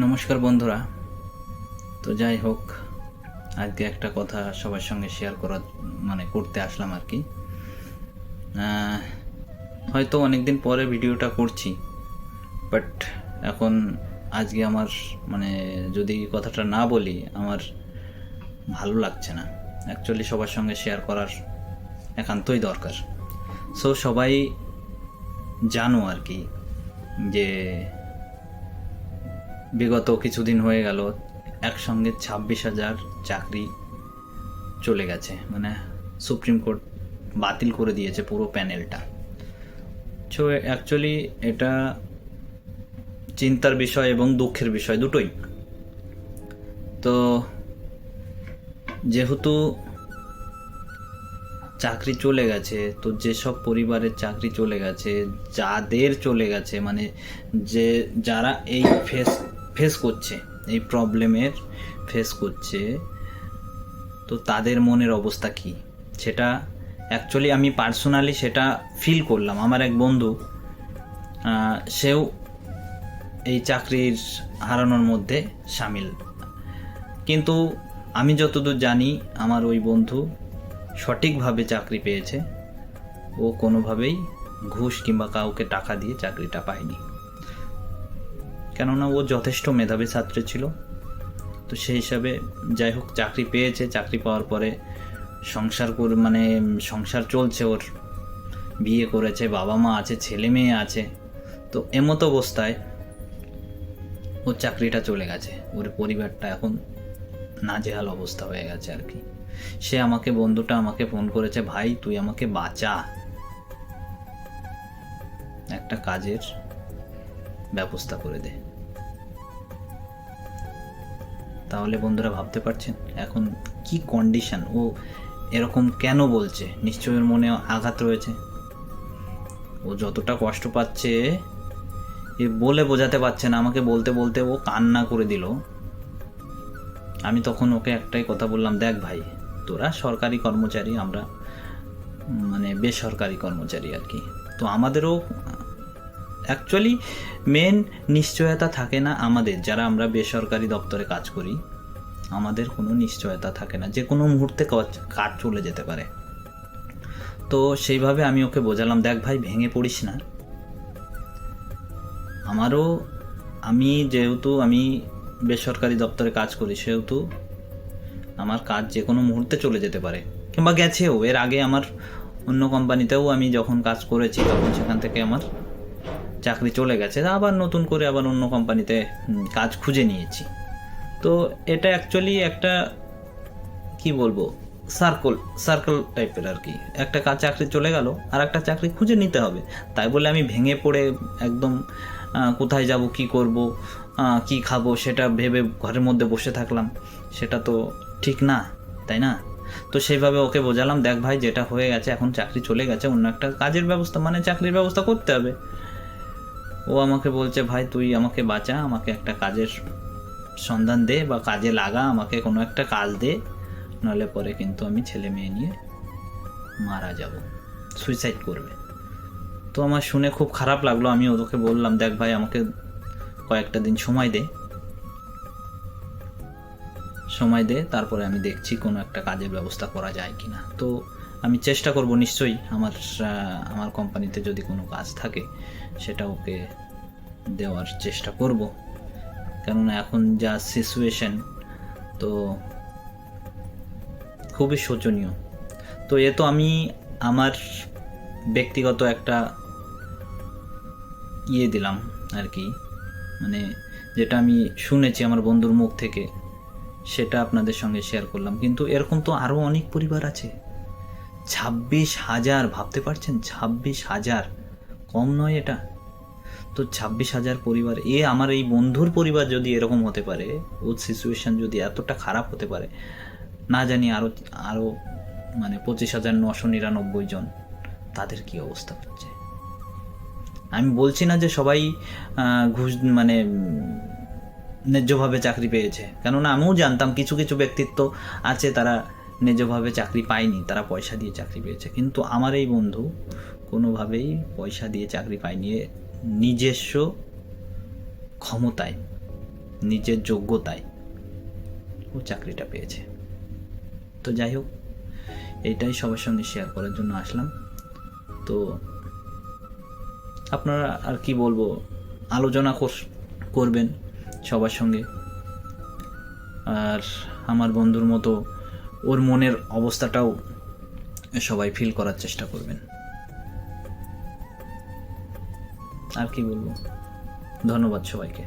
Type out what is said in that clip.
নমস্কার বন্ধুরা। তো যাই হোক, আজকে একটা কথা সবার সঙ্গে শেয়ার করার মানে করতে আসলাম আর কি। হয়তো অনেক দিন পরে ভিডিওটা করছি বাট এখন আজকে আমার মানে যদি কথাটা না বলি, আমার ভালো লাগছে না। অ্যাকচুয়ালি সবার সঙ্গে শেয়ার করার একান্তই দরকার। সো সবাই জানো আর কি যে বিগত কিছুদিন হয়ে গেল, একসঙ্গে ছাব্বিশ হাজার চাকরি চলে গেছে। মানে সুপ্রিম কোর্ট বাতিল করে দিয়েছে পুরো প্যানেলটা। সো অ্যাকচুয়ালি এটা চিন্তার বিষয় এবং দুঃখের বিষয় দুটোই। তো যেহেতু চাকরি চলে গেছে, তো যেসব পরিবারের চাকরি চলে গেছে, যাদের চলে গেছে মানে যে যারা এই ফেস ফেস করছে, এই প্রবলেমের ফেস করছে, তো তাদের মনের অবস্থা কি? সেটা অ্যাকচুয়ালি আমি পার্সোনালি সেটা ফিল করলাম। আমার এক বন্ধু সেও এই চাকরির হারানোর মধ্যে সামিল। কিন্তু আমি যতদূর জানি, আমার ওই বন্ধু সঠিকভাবে চাকরি পেয়েছে। ও কোনোভাবেই ঘুষ কিংবা কাউকে টাকা দিয়ে চাকরিটা পায়নি। কেননা ও যথেষ্ট মেধাবী ছাত্র ছিল। তো সেই হিসাবে যাই হোক, চাকরি পেয়েছে। চাকরি পাওয়ার পরে সংসার করে মানে সংসার চলছে ওর। বিয়ে করেছে, বাবা মা আছে, ছেলে মেয়ে আছে। তো এমত অবস্থায় ওর চাকরিটা চলে গেছে। ওর পরিবারটা এখন নাজেহাল অবস্থা হয়ে গেছে আর কি। সে আমাকে, বন্ধুটা আমাকে ফোন করেছে, ভাই, তুই আমাকে বাঁচা। একটা কাজের ব্যবস্থা করে দে। তাহলে বন্ধুরা ভাবতে পারছেন, এখন কি কন্ডিশন ও এরকম কেন বলছে? নিশ্চয়ই ওর মনে আঘাত রয়েছে। ও যতটা কষ্ট পাচ্ছে, এ বলে বোঝাতে পারছে না, আমাকে বলতে বলতে ও কান্না করে দিল। আমি তখন ওকে একটাই কথা বললাম, দেখ ভাই, তোরা সরকারি কর্মচারী, আমরা মানে বেসরকারি কর্মচারী আর কি। তো আমাদেরও অ্যাকচুয়ালি মেন নিশ্চয়তা থাকে না আমাদের, যারা আমরা বেসরকারি দপ্তরে কাজ করি, আমাদের কোনো নিশ্চয়তা থাকে না, যে কোনো মুহূর্তে কাজ- চলে যেতে পারে। তো সেইভাবে আমি ওকে বোঝালাম, দেখ ভাই, ভেঙে পড়িস না। আমারও, আমি যেহেতু, আমি বেসরকারি দপ্তরে কাজ করি, সেহেতু আমার কাজ যে কোনো মুহূর্তে চলে যেতে পারে। কিংবা গেছেও, এর আগে আমার অন্য কোম্পানিতেও আমি যখন কাজ করেছি, তখন সেখান থেকে আমার চাকরি চলে গেছে আবার নতুন করে আবার অন্য কোম্পানিতে কাজ খুঁজে নিয়েছি। তো এটা অ্যাকচুয়ালি একটা, কি বলব সার্কল সার্কেল টাইপের আর কি। একটা কাজ চাকরি চলে গেল, আর একটা চাকরি খুঁজে নিতে হবে। তাই বলে আমি ভেঙে পড়ে একদম কোথায় যাব, কি করব কি খাব, সেটা ভেবে ঘরের মধ্যে বসে থাকলাম। সেটা তো ঠিক না, তাই না? তো সেইভাবে ওকে বোঝালাম, দেখ ভাই, যেটা হয়ে গেছে, এখন চাকরি চলে গেছে, অন্য একটা কাজের ব্যবস্থা মানে চাকরির ব্যবস্থা করতে হবে। ও আমাকে বলছে, ভাই, তুই আমাকে বাঁচা, আমাকে একটা কাজের সন্ধান দে বা কাজে লাগা, আমাকে কোনো একটা কাজ দে, নাহলে পরে কিন্তু আমি ছেলে মেয়ে নিয়ে মারা যাব সুইসাইড করবে। তো আমার শুনে খুব খারাপ লাগল, আমি ওদেরকে বললাম, দেখ ভাই, আমাকে কয়েকটা দিন সময় দে। সময় দে, তারপরে আমি দেখছি কোনো একটা কাজের ব্যবস্থা করা যায় কি না তো আমি চেষ্টা করব নিশ্চয়ই আমার আমার কোম্পানিতে যদি কোনো কাজ থাকে, সেটা ওকে দেওয়ার চেষ্টা করব। কেননা এখন যা সিচুয়েশন তো খুবই শোচনীয়। তো এ তো আমি আমার ব্যক্তিগত একটা ইয়ে দিলাম আর কি। মানে যেটা আমি শুনেছি আমার বন্ধুর মুখ থেকে, সেটা আপনাদের সঙ্গে শেয়ার করলাম। কিন্তু এরকম তো আরও অনেক পরিবার আছে। ছাব্বিশ হাজার, ভাবতে পারছেন? ছাব্বিশ হাজার। কম নয় এটা। তো ছাব্বিশ হাজার পরিবার, এ আমার এই বন্ধুর পরিবার যদি এরকম হতে পারে ওর সিচুয়েশন যদি এতটা খারাপ হতে পারে, না জানি আরও আরও মানে পঁচিশ হাজার, নশো নিরানব্বই জন, তাদের কি অবস্থা হচ্ছে? আমি বলছি না যে সবাই ঘুষ মানে ন্যায্যভাবে চাকরি পেয়েছে। কেননা আমিও জানতাম, কিছু কিছু ব্যক্তিত্ব আছে তারা ন্যায্যভাবে চাকরি পায়নি, তারা পয়সা দিয়ে চাকরি পেয়েছে। কিন্তু আমার এই বন্ধু কোনোভাবেই পয়সা দিয়ে চাকরি পায়নি নিজস্ব ক্ষমতায়, নিজের যোগ্যতায় ও চাকরিটা পেয়েছে। তো যাই হোক এইটাই সবার সঙ্গে শেয়ার করার জন্য আসলাম। তো আপনারা আর কি বলব, আলোচনা কর- করবেন সবার সঙ্গে। আর আমার বন্ধুর মতো ওর মনের অবস্থাটাও সবাই ফিল করার চেষ্টা করবেন। আর কি বলব? ধন্যবাদ সবাইকে।